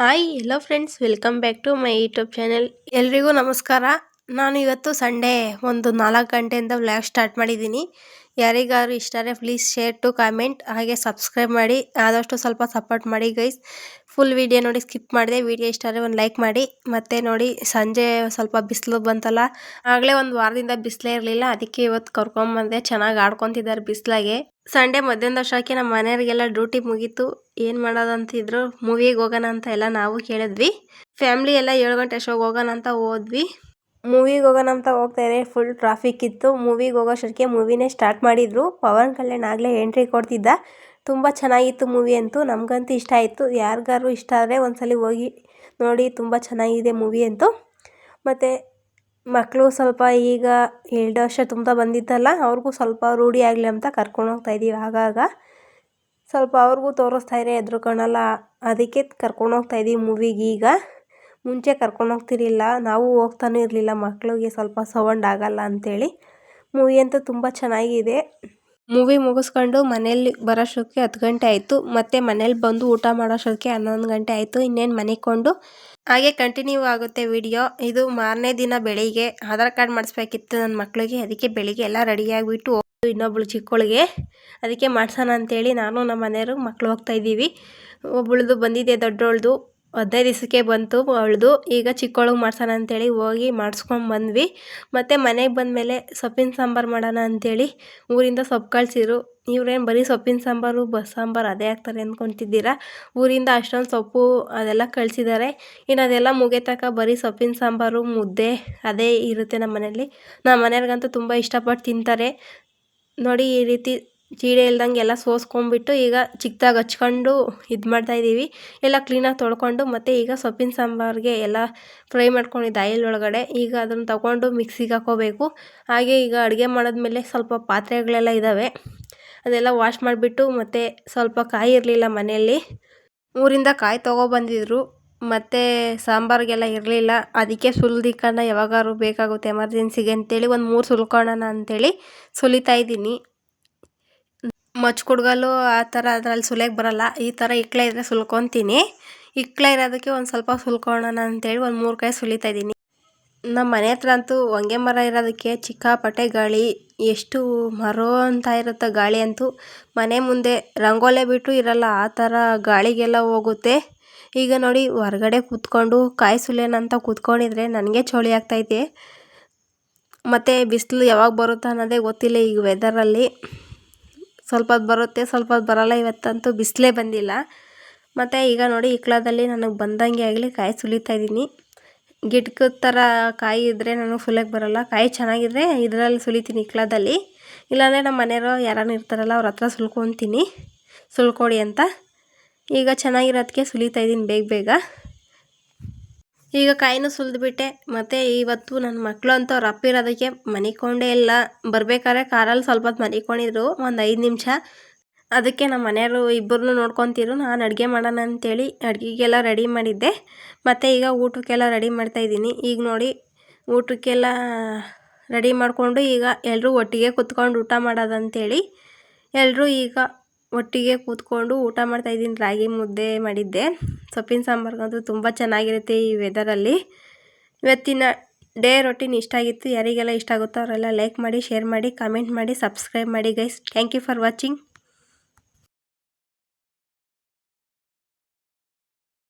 Hi hello friends welcome back to my YouTube channel ಎಲ್ರಿಗೂ ನಮಸ್ಕಾರ. ನಾನು ಇವತ್ತು ಸಂಡೇ ಒಂದು ನಾಲ್ಕು ಗಂಟೆಯಿಂದ ವ್ಲಾಗ್ ಸ್ಟಾರ್ಟ್ ಮಾಡಿದ್ದೀನಿ. ಯಾರಿಗಾದ್ರು ಇಷ್ಟಾರೆ ಪ್ಲೀಸ್ ಶೇರ್ ಟು ಕಾಮೆಂಟ್ ಹಾಗೆ ಸಬ್ಸ್ಕ್ರೈಬ್ ಮಾಡಿ. ಆದಷ್ಟು ಸ್ವಲ್ಪ ಸಪೋರ್ಟ್ ಮಾಡಿ ಗೈಸ್ ಫುಲ್ ವಿಡಿಯೋ ನೋಡಿ ಸ್ಕಿಪ್ ಮಾಡಿದೆ. ವಿಡಿಯೋ ಇಷ್ಟಾರೆ ಒಂದು ಲೈಕ್ ಮಾಡಿ. ಮತ್ತೆ ನೋಡಿ, ಸಂಜೆ ಸ್ವಲ್ಪ ಬಿಸಿಲು ಬಂತಲ್ಲ. ಆಗಲೇ ಒಂದು ವಾರದಿಂದ ಬಿಸಿಲೇ ಇರಲಿಲ್ಲ. ಅದಕ್ಕೆ ಇವತ್ತು ಕರ್ಕೊಂಬಂದೆ ಚೆನ್ನಾಗಿ ಆಡ್ಕೊತಿದ್ದಾರೆ ಬಿಸಿಲಾಗೆ. ಸಂಡೇ ಮಧ್ಯಾಹ್ನದ ವರ್ಷಕ್ಕೆ ನಮ್ಮ ಮನೆಯವರಿಗೆಲ್ಲ ಡ್ಯೂಟಿ ಮುಗೀತು. ಏನು ಮಾಡೋದಂತಿದ್ರು ಮೂವಿಗೆ ಹೋಗೋಣ ಅಂತ ಎಲ್ಲ ನಾವು ಕೇಳಿದ್ವಿ. ಫ್ಯಾಮ್ಲಿ ಎಲ್ಲ ಏಳು ಗಂಟೆ ಶೋಗೆ ಹೋಗೋಣ ಅಂತ ಹೋದ್ವಿ. ಮೂವಿಗೆ ಹೋಗೋಣ ಅಂತ ಹೋಗ್ತಾ ಇದೆ ಫುಲ್ ಟ್ರಾಫಿಕ್ ಇತ್ತು. ಮೂವಿಗೆ ಹೋಗೋಷ್ಟೊತ್ತಿಗೆ ಮೂವಿನೇ ಸ್ಟಾರ್ಟ್ ಮಾಡಿದ್ರು. ಪವನ್ ಕಲ್ಯಾಣ್ ಆಗಲೇ ಎಂಟ್ರಿ ಕೊಡ್ತಿದ್ದ. ತುಂಬ ಚೆನ್ನಾಗಿತ್ತು ಮೂವಿ ಅಂತೂ. ನಮಗಂತೂ ಇಷ್ಟ ಆಯಿತು. ಯಾರಿಗಾರು ಇಷ್ಟ ಆದರೆ ಒಂದ್ಸಲ ಹೋಗಿ ನೋಡಿ. ತುಂಬ ಚೆನ್ನಾಗಿದೆ ಮೂವಿ ಅಂತೂ. ಮತ್ತು ಮಕ್ಕಳು ಸ್ವಲ್ಪ ಈಗ ಎರಡು ವರ್ಷ ತುಂಬ ಬಂದಿದ್ದಲ್ಲ ಅವ್ರಿಗೂ ಸ್ವಲ್ಪ ರೂಢಿ ಆಗಲಿ ಅಂತ ಕರ್ಕೊಂಡು ಹೋಗ್ತಾ ಇದ್ದೀವಿ ಆಗಾಗ. ಸ್ವಲ್ಪ ಅವ್ರಿಗೂ ತೋರಿಸ್ತಾ ಇದ್ರೆ ಕಣಲ್ಲ. ಅದಕ್ಕೆ ಕರ್ಕೊಂಡು ಹೋಗ್ತಾ ಇದ್ದೀವಿ ಮೂವಿಗೆ ಈಗ. ಮುಂಚೆ ಕರ್ಕೊಂಡು ಹೋಗ್ತಿರಲಿಲ್ಲ ನಾವು ಹೋಗ್ತಾನೂ ಇರಲಿಲ್ಲ. ಮಕ್ಕಳಿಗೆ ಸ್ವಲ್ಪ ಸೌಂಡ್ ಆಗಲ್ಲ ಅಂಥೇಳಿ ಮೂವಿ ಅಂತೂ ತುಂಬ ಚೆನ್ನಾಗಿದೆ. ಮೂವಿ ಮುಗಿಸ್ಕೊಂಡು ಮನೇಲಿ ಬರೋಷ್ಟಕ್ಕೆ ಹತ್ತು ಗಂಟೆ ಆಯಿತು. ಮತ್ತು ಮನೇಲಿ ಬಂದು ಊಟ ಮಾಡೋಷ್ಟಕ್ಕೆ ಹನ್ನೊಂದು ಗಂಟೆ ಆಯಿತು. ಇನ್ನೇನು ಮನೆಕೊಂಡು ಹಾಗೆ ಕಂಟಿನ್ಯೂ ಆಗುತ್ತೆ ವಿಡಿಯೋ ಇದು ಮಾರನೇ ದಿನ ಬೆಳಿಗ್ಗೆ. ಆಧಾರ್ ಕಾರ್ಡ್ ಮಾಡಿಸ್ಬೇಕಿತ್ತು ನನ್ನ ಮಕ್ಕಳಿಗೆ ಅದಕ್ಕೆ ಬೆಳಿಗ್ಗೆ ಎಲ್ಲ ರೆಡಿಯಾಗಿಬಿಟ್ಟು ಇನ್ನೊಬ್ಳು ಚಿಕ್ಕೊಳಗೆ ಅದಕ್ಕೆ ಮಾಡ್ಸೋಣ ಅಂತೇಳಿ ನಾನು ನಮ್ಮ ಮನೆಯವರು ಮಕ್ಕಳು ಹೋಗ್ತಾಯಿದ್ದೀವಿ ಒಬ್ಬಳದು ಬಂದಿದೆ ದೊಡ್ಡವಳ್ದು ಹದಿನೈದು ದಿವಸಕ್ಕೆ ಬಂತು, ಅವಳದು ಈಗ ಚಿಕ್ಕವಳಿಗೆ ಮಾಡ್ಸೋಣ ಅಂತೇಳಿ ಹೋಗಿ ಮಾಡಿಸ್ಕೊಂಡು ಬಂದ್ವಿ. ಮತ್ತು ಮನೆಗೆ ಬಂದಮೇಲೆ ಸೊಪ್ಪಿನ ಸಾಂಬಾರು ಮಾಡೋಣ ಅಂಥೇಳಿ ಊರಿಂದ ಸೊಪ್ಪು ಕಳಿಸಿದ್ರು. ಇವ್ರೇನು ಬರೀ ಸೊಪ್ಪಿನ ಸಾಂಬಾರು ಬಸ್ ಸಾಂಬಾರು ಅದೇ ಹಾಕ್ತಾರೆ ಅಂದ್ಕೊತಿದ್ದೀರಾ ಊರಿಂದ ಅಷ್ಟೊಂದು ಸೊಪ್ಪು ಅದೆಲ್ಲ ಕಳಿಸಿದ್ದಾರೆ ಇನ್ನು ಅದೆಲ್ಲ ಮುಗಿತಕ್ಕ ಬರೀ ಸೊಪ್ಪಿನ ಸಾಂಬಾರು, ಮುದ್ದೆ ಅದೇ ಇರುತ್ತೆ ನಮ್ಮ ಮನೇಲಿ ನಮ್ಮ ಮನೆಯವ್ರಿಗಂತೂ ತುಂಬ ಇಷ್ಟಪಟ್ಟು ತಿಂತಾರೆ. ನೋಡಿ ಈ ರೀತಿ ಚೀಡೆ ಇಲ್ದಂಗೆ ಎಲ್ಲ ಸೋಸ್ಕೊಂಡ್ಬಿಟ್ಟು ಈಗ ಚಿಕ್ಕದಾಗಿ ಹಚ್ಕೊಂಡು ಇದು ಮಾಡ್ತಾಯಿದ್ದೀವಿ ಎಲ್ಲ ಕ್ಲೀನಾಗಿ ತೊಳ್ಕೊಂಡು ಮತ್ತು ಈಗ ಸೊಪ್ಪಿನ ಸಾಂಬಾರಿಗೆ ಎಲ್ಲ ಫ್ರೈ ಮಾಡ್ಕೊಂಡಿದ್ದ ಆಯಿಲ್ ಒಳಗಡೆ ಈಗ ಅದನ್ನು ತಗೊಂಡು ಮಿಕ್ಸಿಗೆ ಹಾಕೋಬೇಕು. ಹಾಗೆ ಈಗ ಅಡುಗೆ ಮಾಡಿದ್ಮೇಲೆ ಸ್ವಲ್ಪ ಪಾತ್ರೆಗಳೆಲ್ಲ ಇದ್ದಾವೆ ಅದೆಲ್ಲ ವಾಶ್ ಮಾಡಿಬಿಟ್ಟು ಮತ್ತು ಸ್ವಲ್ಪ ಕಾಯಿ ಇರಲಿಲ್ಲ ಮನೆಯಲ್ಲಿ. ಊರಿಂದ ಕಾಯಿ ತೊಗೊಬಂದಿದ್ರು ಮತ್ತು ಸಾಂಬಾರಿಗೆಲ್ಲ ಇರಲಿಲ್ಲ. ಅದಕ್ಕೆ ಸುಲ್ದಿಕ್ಕನ ಯಾವಾಗಾದ್ರು ಬೇಕಾಗುತ್ತೆ ಎಮರ್ಜೆನ್ಸಿಗೆ ಅಂತೇಳಿ ಒಂದು ಮೂರು ಸುಲ್ಕೊಳ್ಳೋಣ ಅಂತೇಳಿ ಸುಲಿತಾ ಇದ್ದೀನಿ. ಮಚ್ಚ ಕುಡ್ಗಲ್ಲು ಆ ಥರ ಅದ್ರಲ್ಲಿ ಸುಲಿಯೋಕೆ ಬರೋಲ್ಲ. ಈ ಥರ ಇಕ್ಕಳೆ ಇದ್ದರೆ ಸುಲ್ಕೊತೀನಿ. ಇಕ್ಕಳೆ ಇರೋದಕ್ಕೆ ಒಂದು ಸ್ವಲ್ಪ ಸುಲ್ಕೊಳ್ಳೋಣ ಅಂತೇಳಿ ಒಂದು ಮೂರು ಕೈ ಸುಲಿತಾ ಇದ್ದೀನಿ. ನಮ್ಮ ಮನೆ ಹತ್ರ ಅಂತೂ ಹೊಂಗೆ ಮರ ಇರೋದಕ್ಕೆ ಚಿಕ್ಕಾಪಟ್ಟೆ ಗಾಳಿ. ಎಷ್ಟು ಮರೋ ಅಂತ ಇರುತ್ತೆ ಗಾಳಿ ಅಂತೂ. ಮನೆ ಮುಂದೆ ರಂಗೋಲೆ ಬಿಟ್ಟು ಇರಲ್ಲ, ಆ ಥರ ಗಾಳಿಗೆಲ್ಲ ಹೋಗುತ್ತೆ. ಈಗ ನೋಡಿ, ಹೊರಗಡೆ ಕೂತ್ಕೊಂಡು ಕಾಯಿ ಸುಲಿಯೋಣ ಅಂತ ಕೂತ್ಕೊಂಡಿದ್ರೆ ನನಗೆ ಚಳಿ ಆಗ್ತೈತೆ ಮತ್ತು ಬಿಸಿಲು ಯಾವಾಗ ಬರುತ್ತೆ ಅನ್ನೋದೇ ಗೊತ್ತಿಲ್ಲ ಈಗ ವೆದರಲ್ಲಿ ಸ್ವಲ್ಪ ಹೊತ್ತು ಬರುತ್ತೆ ಸ್ವಲ್ಪ ಹೊತ್ತು ಬರೋಲ್ಲ, ಇವತ್ತಂತೂ ಬಿಸಿಲೇ ಬಂದಿಲ್ಲ. ಮತ್ತು ಈಗ ನೋಡಿ, ಇಕ್ಳದಲ್ಲಿ ನನಗೆ ಬಂದಂಗೆ ಆಗಲಿ, ಕಾಯಿ ಸುಲಿತಾ ಇದ್ದೀನಿ. ಗಿಟ್ಕದ ಥರ ಕಾಯಿ ಇದ್ದರೆ ನನಗೆ ಸುಲಿಯಕ್ಕೆ ಬರೋಲ್ಲ. ಕಾಯಿ ಚೆನ್ನಾಗಿದ್ರೆ ಇದರಲ್ಲಿ ಸುಲಿತೀನಿ ಇಕ್ಳದಲ್ಲಿ. ಇಲ್ಲಾಂದರೆ ನಮ್ಮ ಮನೆಯವರು ಯಾರನ್ನ ಇರ್ತಾರಲ್ಲ, ಅವ್ರ ಹತ್ರ ಸುಲ್ಕೊತೀನಿ. ಸುಲ್ಕೊಡಿ ಅಂತ. ಈಗ ಚೆನ್ನಾಗಿರೋದಕ್ಕೆ ಸುಲಿತಾ ಇದ್ದೀನಿ ಬೇಗ ಬೇಗ. ಈಗ ಕಾಯಿನೂ ಸುಲಿದ್ಬಿಟ್ಟೆ. ಮತ್ತು ಇವತ್ತು ನನ್ನ ಮಕ್ಕಳು ಅಂತ ಅವ್ರು ಅಪ್ಪಿರೋದಕ್ಕೆ ಮನಿಕೊಂಡೇ ಇಲ್ಲ. ಬರ್ಬೇಕಾದ್ರೆ ಕಾರಲ್ಲಿ ಸ್ವಲ್ಪ ಹೊತ್ತು ಮನಿಕೊಂಡಿದ್ರು, ಒಂದು ಐದು ನಿಮಿಷ. ಅದಕ್ಕೆ ನಮ್ಮ ಮನೆಯವರು ಇಬ್ಬರನ್ನೂ ನೋಡ್ಕೊತಿರು ನಾನು ಅಡುಗೆ ಮಾಡೋಣ ಅಂತೇಳಿ ಅಡುಗೆಗೆಲ್ಲ ರೆಡಿ ಮಾಡಿದ್ದೆ. ಮತ್ತು ಈಗ ಊಟಕ್ಕೆಲ್ಲ ರೆಡಿ ಮಾಡ್ತಾಯಿದ್ದೀನಿ ಈಗ ನೋಡಿ, ಊಟಕ್ಕೆಲ್ಲ ರೆಡಿ ಮಾಡಿಕೊಂಡು ಈಗ ಎಲ್ಲರೂ ಒಟ್ಟಿಗೆ ಕುತ್ಕೊಂಡು ಊಟ ಮಾಡೋದಂತೇಳಿ. ಎಲ್ಲರೂ ಈಗ ಒಟ್ಟಿಗೆ ಕೂತ್ಕೊಂಡು ಊಟ ಮಾಡ್ತಾ ಇದ್ದೀನಿ. ರಾಗಿ ಮುದ್ದೆ ಮಾಡಿದ್ದೆ. ಸೊಪ್ಪಿನ ಸಾಂಬಾರ್ಗಂತೂ ತುಂಬ ಚೆನ್ನಾಗಿರುತ್ತೆ ಈ ವೆದರಲ್ಲಿ ಇವತ್ತಿನ ಡೇ ರೊಟೀನ್ ಇಷ್ಟ ಆಗಿತ್ತು. ಯಾರಿಗೆಲ್ಲ ಇಷ್ಟ ಆಗುತ್ತೋ ಅವರೆಲ್ಲ ಲೈಕ್ ಮಾಡಿ ಶೇರ್ ಮಾಡಿ ಕಮೆಂಟ್ ಮಾಡಿ ಸಬ್ಸ್ಕ್ರೈಬ್ ಮಾಡಿ guys thank you for watching